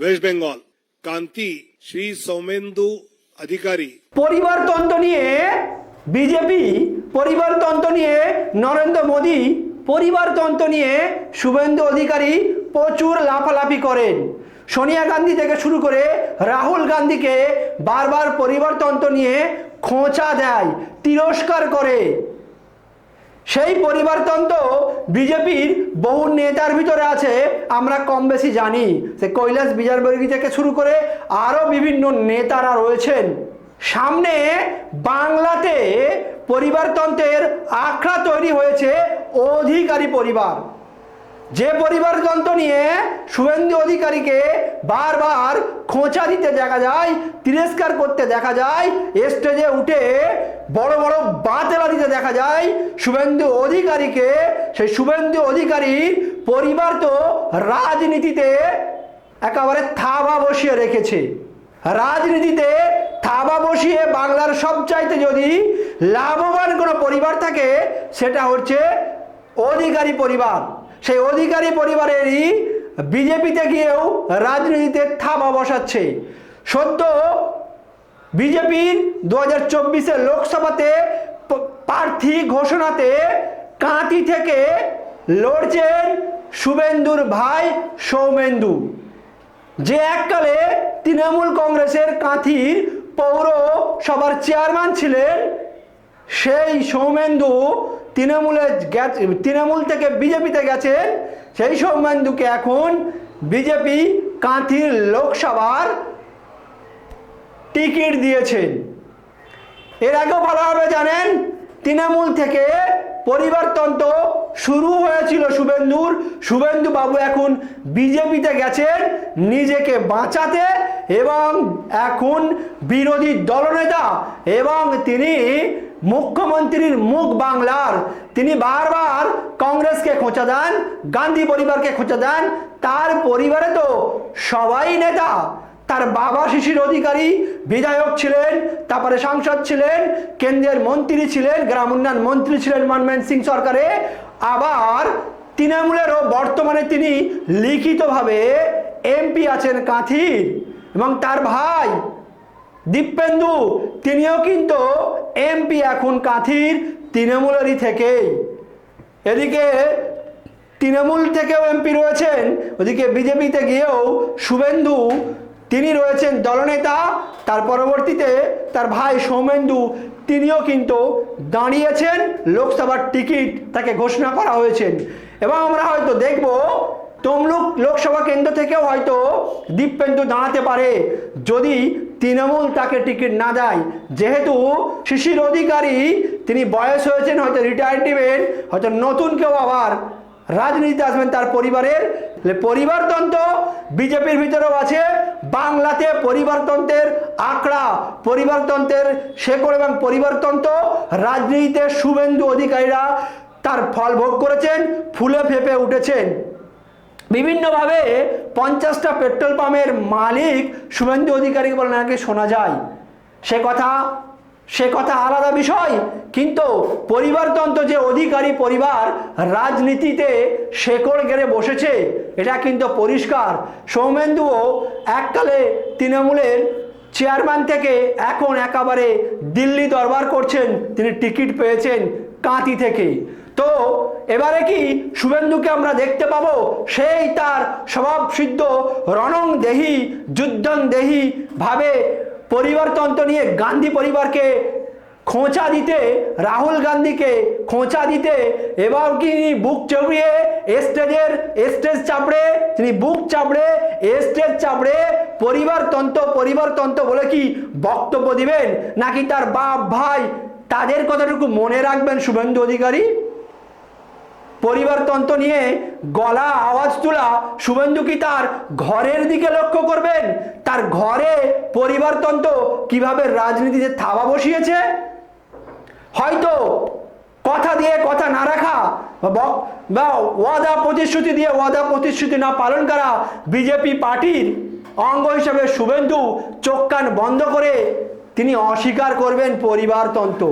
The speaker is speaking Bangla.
ওয়েস্ট বেঙ্গল কান্তি শ্রী সৌমেন্দু অধিকারী পরিবারতন্ত্র নিয়ে বিজেপি, পরিবারতন্ত্র নিয়ে নরেন্দ্র মোদী, পরিবারতন্ত্র নিয়ে শুভেন্দু অধিকারী প্রচুর লাফালাফি করেন। সোনিয়া গান্ধী থেকে শুরু করে রাহুল গান্ধীকে বারবার পরিবারতন্ত্র নিয়ে খোঁচা দেয়, তিরস্কার করে। সেই পরিবারতন্ত্র বিজেপির বহু নেতার ভিতরে আছে, আমরা কম বেশি জানি। সে কৈলাস বিচারবর্গী থেকে শুরু করে আরও বিভিন্ন নেতারা রয়েছেন। সামনে বাংলাতে পরিবারতন্ত্রের আখড়া তৈরি হয়েছে অধিকারী পরিবার। যে পরিবারতন্ত্র নিয়ে শুভেন্দু অধিকারীকে বারবার খোঁচা দিতে দেখা যায়, তিরস্কার করতে দেখা যায়, স্টেজে উঠে বড় বড় বাতেলা দিতে দেখা যায়, শুভেন্দু অধিকারীকে, সেই শুভেন্দু অধিকারীর পরিবার তো রাজনীতিতে একেবারে থাবা বসিয়ে রেখেছে। রাজনীতিতে থাবা বসিয়ে বাংলার সবচাইতে যদি লাভবান কোনো পরিবার থাকে, সেটা হচ্ছে অধিকারী পরিবার। সেই অধিকারী পরিবারেরই বিজেপিতে গিয়েও রাজনীতিতে থাবা বসাচ্ছে। সত্য বিজেপির দু হাজার চব্বিশে লোকসভাতে প্রার্থী ঘোষণাতে কাঁথি থেকে লড়ছেন শুভেন্দুর ভাই সৌমেন্দু। যে এককালে তৃণমূল কংগ্রেসের কাঁথির পৌরসভার চেয়ারম্যান ছিলেন, সেই সৌমেন্দু তৃণমূলে তৃণমূল থেকে বিজেপিতে গেছেন সেই সৌমেন্দুকে এখন বিজেপি কাঁথির লোকসভার টিকিট দিয়েছেন এর আগেও ভালোভাবে জানেন, তৃণমূল থেকে পরিবারতন্ত্র শুরু হয়েছিল শুভেন্দুর। শুভেন্দু বাবু এখন বিজেপিতে গেছেন নিজেকে বাঁচাতে এবং এখন বিরোধী দলনেতা এবং তিনি মুখ্যমন্ত্রীর মুখ বাংলার। তিনি বারবার কংগ্রেসকে খোঁচা দেন, গান্ধী পরিবারকে খোঁচা দেন। তার পরিবারে তো সবাই নেতা। তার বাবা শিশির অধিকারী, বিধায়ক ছিলেন, তারপরে সাংসদ ছিলেন, কেন্দ্রের মন্ত্রী ছিলেন, গ্রাম উন্নয়ন মন্ত্রী ছিলেন মনমোহন সিং সরকারে। আবার তৃণমূলেরও বর্তমানে তিনি লিখিতভাবে এমপি আছেন কাঁথির এবং তার ভাই দীপেন্দু, তিনিও কিন্তু এমপি এখন কাঁথির তৃণমূলেরই থেকেই। এদিকে তৃণমূল থেকেও এমপি রয়েছেন, ওদিকে বিজেপিতে গিয়েও শুভেন্দু, তিনি রয়েছেন দলনেতা, তার পরবর্তীতে তার ভাই সৌমেন্দু, তিনিও কিন্তু দাঁড়িয়েছেন লোকসভার টিকিট, তাকে ঘোষণা করা হয়েছেন এবং আমরা হয়তো দেখব, তমলুক লোকসভা কেন্দ্র থেকেও হয়তো দীপেন্দু দাঁড়াতে পারে। যদি তৃণমূল তাকে টিকিট না দেয়। যেহেতু শিশির অধিকারী, তিনি বয়স হয়েছেন হয়তো রিটায়ার নেবেন হয়তো নতুন কেউ আবার রাজনীতিতে আসবেন তার পরিবারের। পরিবারতন্ত্র বিজেপির ভিতরেও আছে, বাংলাতে পরিবারতন্ত্রের আঁকড়া, পরিবারতন্ত্রের শেকড় এবং পরিবারতন্ত্র, রাজনীতিতে শুভেন্দু অধিকারীরা তার ফল ভোগ করেছেন, ফুলে ফেপে উঠেছেন। বিভিন্নভাবে পঞ্চাশটা পেট্রোল পাম্পের মালিক শুভেন্দু অধিকারী বলে নাকি শোনা যায়। সে কথা সে কথা আলাদা বিষয়, কিন্তু পরিবারতন্ত্র যে অধিকারী পরিবার রাজনীতিতে শেকড় গেড়ে বসেছে, এটা কিন্তু পরিষ্কার। সৌমেন্দুও এককালে তৃণমূলের চেয়ারম্যান থেকে এখন একেবারে দিল্লি দরবার করছেন, তিনি টিকিট পেয়েছেন। কাঁতি থেকে। তো এবারে কি শুভেন্দুকে আমরা দেখতে পাবো? সেই তার স্বভাব সিদ্ধ, রণং দেহি যুদ্ধন দেহি ভাবে পরিবারতন্ত্র নিয়ে গান্ধী পরিবারকে খোঁচা দিতে, রাহুল গান্ধীকে খোঁচা দিতে, এবার কি বুক চড়িয়ে স্টেজের, স্টেজ চাপড়ে, তিনি বুক চাপড়ে, স্টেজ চাপড়ে পরিবারতন্ত্র পরিবারতন্ত্র বলে কি বক্তব্য দিবেন? নাকি তার বাপ, ভাই তাদের কথাটুকু মনে রাখবেন শুভেন্দু অধিকারী? পরিবারতন্ত্র নিয়ে গলা আওয়াজ তোলা শুভেন্দু কি তার ঘরের দিকে লক্ষ্য করবেন? তার ঘরে পরিবারতন্ত্র কীভাবে রাজনীতিতে থাবা বসিয়েছে? হয়তো কথা দিয়ে কথা না রাখা বা ওয়াদা প্রতিশ্রুতি দিয়ে ওয়াদা প্রতিশ্রুতি না পালন করা বিজেপি পার্টির অঙ্গ হিসেবে শুভেন্দু চোখ কান বন্ধ করে তিনি অস্বীকার করবেন পরিবারতন্ত্র।